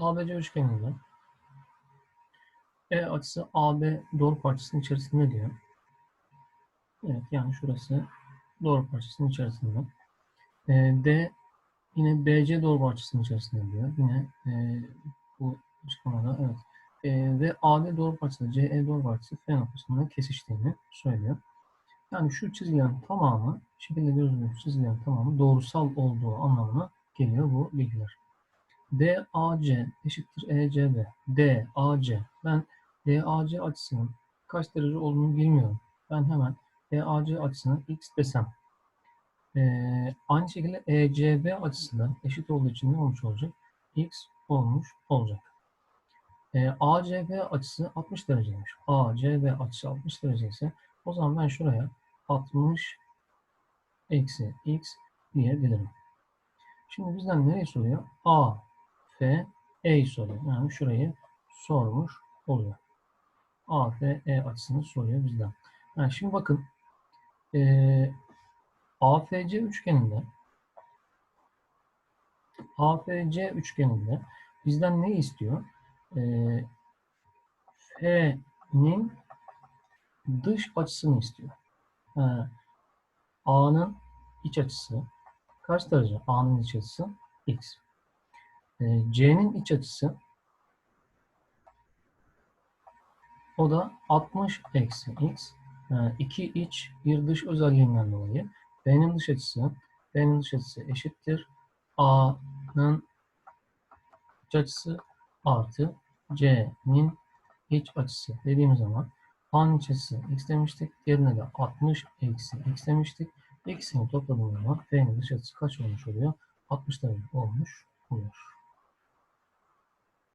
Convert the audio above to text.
ABC üçgeninde E açısı AB doğru parçasının içerisinde diyor. Evet, yani şurası doğru parçasının içerisinde. E, D yine BC doğru parçasının içerisinde diyor. Yine e, bu açıklamada evet. E, ve AD doğru parçası, CE doğru parçası F noktasında kesiştiğini söylüyor. Yani şu çizgilerin tamamı, şekilde gözüküyor çizgilerin tamamı doğrusal olduğu anlamına geliyor bu bilgiler. DAC eşittir ECB. DAC. Ben DAC açısının kaç derece olduğunu bilmiyorum. Ben hemen DAC açısını x desem. Ee, aynı şekilde ECB açısı eşit olduğu için ne olmuş olacak? x olmuş olacak. Ee, ACB açısı 60 dereceymiş. ACB açısı 60 derece ise o zaman ben şuraya 60 eksi x diyebilirim. Şimdi bizden nereyi soruyor? A, E'yi soruyor. Yani şurayı sormuş oluyor. A, F, E açısını soruyor bizden. Yani şimdi bakın e, AFC üçgeninde AFC üçgeninde bizden ne istiyor? E, F'nin dış açısını istiyor. Ha, A'nın iç açısı kaç derece? A'nın iç açısı x. E, C'nin iç açısı o da 60 eksi x. Yani iki iç bir dış özelliğinden dolayı B'nin dış açısı B'nin dış açısı eşittir. A'nın iç açısı artı C'nin iç açısı dediğimiz zaman A'nın iç açısı x demiştik. Diğerine de 60 eksi x demiştik. İkisini topladığımız zaman F'nin dış açısı kaç olmuş oluyor? 60 derece olmuş